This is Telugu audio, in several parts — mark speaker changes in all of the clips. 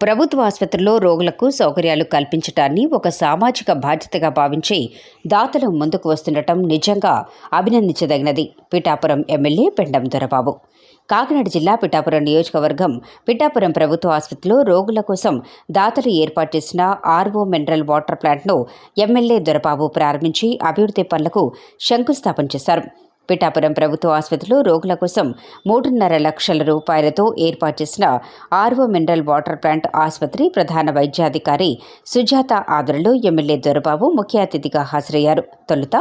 Speaker 1: ప్రభుత్వ ఆసుపత్రిలో రోగులకు సౌకర్యాలు కల్పించటాన్ని ఒక సామాజిక బాధ్యతగా భావించి దాతలు ముందుకు వస్తుండటం నిజంగా అభినందించదగినది. పిఠాపురం ఎమ్మెల్యే పెండం దొరబాబు. కాకినాడ జిల్లా పిఠాపురం నియోజకవర్గం పిఠాపురం ప్రభుత్వ ఆసుపత్రిలో రోగుల కోసం దాతలు ఏర్పాటు చేసిన ఆర్వో మినరల్ వాటర్ ప్లాంట్ను ఎమ్మెల్యే దొరబాబు ప్రారంభించి అభివృద్ధి పనులకు శంకుస్థాపన చేశారు. పిఠాపురం ప్రభుత్వ ఆసుపత్రిలో రోగుల కోసం మూడున్నర లక్షల రూపాయలతో ఏర్పాటు చేసిన ఆర్వో మినరల్ వాటర్ ప్లాంట్ ఆసుపత్రి ప్రధాన వైద్యాధికారి సుజాత ఆదరణలో ఎమ్మెల్యే దొరబాబు ముఖ్య అతిథిగా హాజరయ్యారు. తొలుత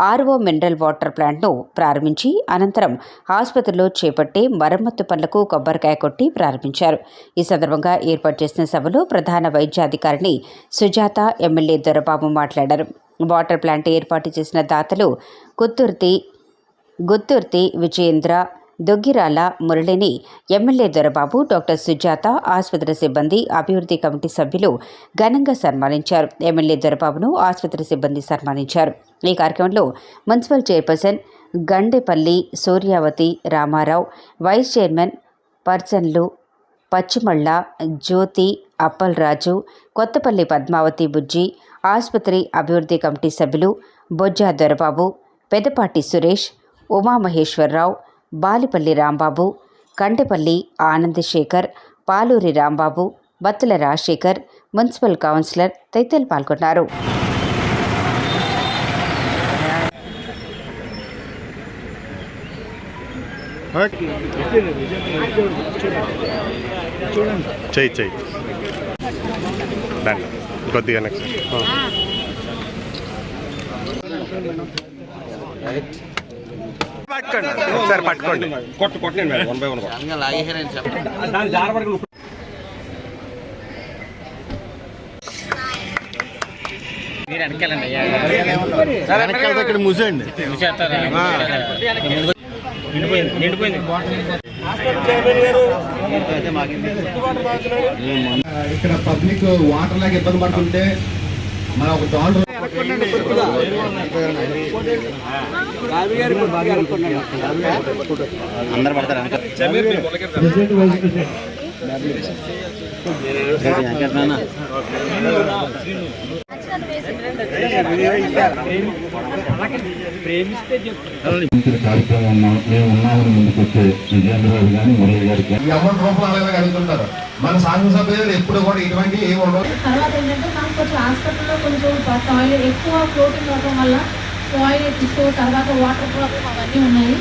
Speaker 1: ఆర్వో మినరల్ వాటర్ ప్లాంట్ను ప్రారంభించి అనంతరం ఆసుపత్రిలో చేపట్టే మరమ్మత్తు పనులకు కొబ్బరికాయ కొట్టి ప్రారంభించారు. ఈ సందర్భంగా ఏర్పాటు చేసిన సభలో ప్రధాన వైద్యాధికారిని సుజాత ఎమ్మెల్యే దొరబాబు మాట్లాడారు. వాటర్ ప్లాంట్ ఏర్పాటు చేసిన దాతలు కుత్తుర్తి గుత్తుర్తి విజయేంద్ర దొగ్గిరాల మురళిని ఎమ్మెల్యే దొరబాబు డాక్టర్ సుజాత ఆసుపత్రి సిబ్బంది అభివృద్ధి కమిటీ సభ్యులు ఘనంగా సన్మానించారు. ఎమ్మెల్యే దొరబాబును ఆసుపత్రి సిబ్బంది సన్మానించారు. ఈ కార్యక్రమంలో municipal chairperson Gandepalli Suryavathi Ramarao vice chairman పర్సన్లు పచ్చిమళ్ళ Jyothi Appalraju Kothapalli Padmavati Bujji ఆసుపత్రి అభివృద్ధి కమిటీ సభ్యులు బొజ్జా దొరబాబు పెదపాటి సురేష్ ఉమామహేశ్వరరావు బాలిపల్లి రాంబాబు కండెపల్లి ఆనందశేఖర్ పాలూరి రాంబాబు బత్తుల రాజశేఖర్ మున్సిపల్ కౌన్సిలర్ తదితరులు పాల్గొన్నారు.
Speaker 2: చెయ్యి చెయ్యి. దాంట్లో కొద్దిగా నెక్స్ట్ పట్టుకోండి. పట్టుకోండి.
Speaker 3: కొట్టు కొట్టండి మేడం వన్ బై వన్ దాని జారపడి
Speaker 4: మీరు వెనకాలండి అయ్యా.
Speaker 2: ఇక్కడ ముసండి
Speaker 4: నిండిపోయింది నిండిపోయింది
Speaker 5: ఇక్కడ పబ్లిక్ వాటర్ లాగా ఇబ్బంది పడుతుంటే మన ఒక డాలర్
Speaker 4: అందరు పడతారు?
Speaker 6: కార్యక్రమం మేము ఉన్నామని ముందుకు వచ్చే విజయేంద్రరావు కానీ మురళి గారికి
Speaker 5: ఎవరి రూపంలో అలాగే అడుగుతుంటారు మన శాసనసభ్యులు ఎప్పుడు కూడా ఇటువంటి ఏమి ఉండవు
Speaker 7: తర్వాత ఏంటంటే నాకు కొంచెం హాస్పిటల్లో కొంచెం టాయిలెట్ ఎక్కువ ప్రోటీన్ ఇవ్వడం వల్ల టాయిలెట్ ఇష్యూ తర్వాత వాటర్ ప్రాబ్లం అవన్నీ ఉన్నాయి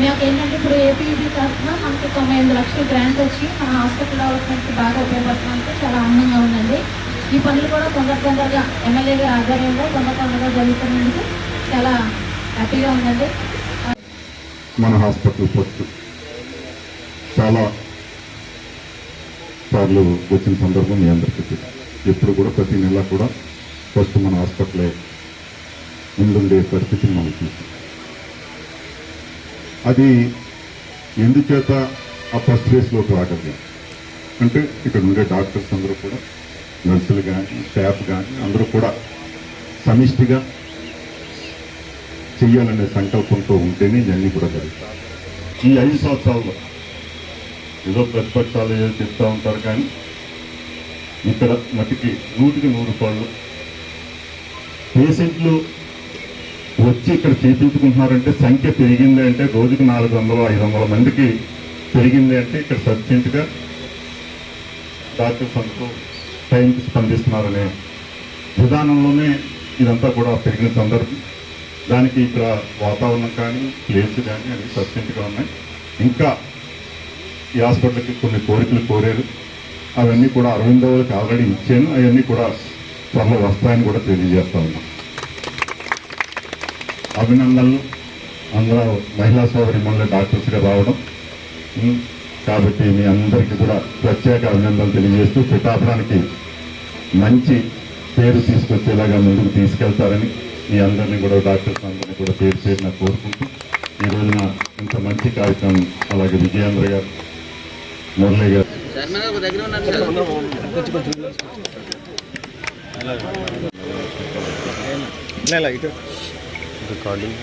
Speaker 7: మేము ఏంటంటే ఇప్పుడు ఏపీఈడి తరఫున మనకి తొంభై ఐదు లక్షల గ్రాంట్ వచ్చి మన హాస్పిటల్ డెవలప్మెంట్కి బాగా ఉపయోగపడుతుందంటే చాలా ఆనందంగా ఉందండి. ఈ పనులు కూడా తొందర తొందరగా ఎమ్మెల్యే గారి ఆధ్వర్యంలో తొందర తొందరగా జరుగుతున్నందుకు చాలా హ్యాపీగా ఉందండి.
Speaker 6: మన హాస్పిటల్ పట్టు చాలా సార్లు వచ్చిన సందర్భం మీ అందరికీ తెలుసు. ఎప్పుడు కూడా ప్రతి నెల కూడా ఫస్ట్ మన హాస్పిటలే ముందుండే పరిస్థితిని మనం చూస్తాం. అది ఎందుచేత ఆ ఫస్ట్ ఫేస్లోకి రాగలిగాం అంటే ఇక్కడ ఉండే డాక్టర్స్ అందరూ కూడా నర్సులు కానీ స్టాఫ్ కానీ అందరూ కూడా సమిష్టిగా చెయ్యాలనే సంకల్పంతో ఉంటేనే ఇవన్నీ కూడా జరుగుతాయి. ఈ ఐదు సంవత్సరాల్లో ఏదో ప్రతిపక్షాలు ఏదో చెప్తూ ఉంటారు కానీ ఇక్కడ మటుకి నూటికి నూరు రూపాయలు పేషెంట్లు వచ్చి ఇక్కడ చేపించుకుంటున్నారంటే సంఖ్య పెరిగింది అంటే రోజుకి నాలుగు వందలు ఐదు వందల మందికి పెరిగింది అంటే ఇక్కడ సర్జెంట్గా డాక్టర్స్ అందరూ టైంకి స్పందిస్తున్నారనే విధానంలోనే ఇదంతా కూడా పెరిగిన సందర్భం. దానికి ఇక్కడ వాతావరణం కానీ ప్లేస్ కానీ అవి సర్జెంట్గా ఉన్నాయి. ఇంకా ఈ హాస్పిటల్కి కొన్ని కోరికలు కోరారు. అవన్నీ కూడా అరవిందవులకి ఆల్రెడీ ఇచ్చాను. అవన్నీ కూడా త్వరలో వస్తాయని కూడా తెలియజేస్తా ఉన్నాం. అభినందనలు. అందరూ మహిళా సోదరి మళ్ళీ డాక్టర్స్గా రావడం. కాబట్టి మీ అందరికీ కూడా ప్రత్యేక అభినందనలు తెలియజేస్తూ పిఠాపురానికి మంచి పేరు తీసుకొచ్చేలాగా ముందుకు తీసుకెళ్తారని మీ అందరినీ కూడా డాక్టర్స్ అందరినీ కూడా పేరు పేరున కోరుకుంటూ ఈ రోజున ఇంత మంచి కార్యక్రమం అలాగే విజయేంద్ర గారు మురళి గారు.
Speaker 4: దగ్గర
Speaker 2: ਰਿਕਾਰਡਿੰਗ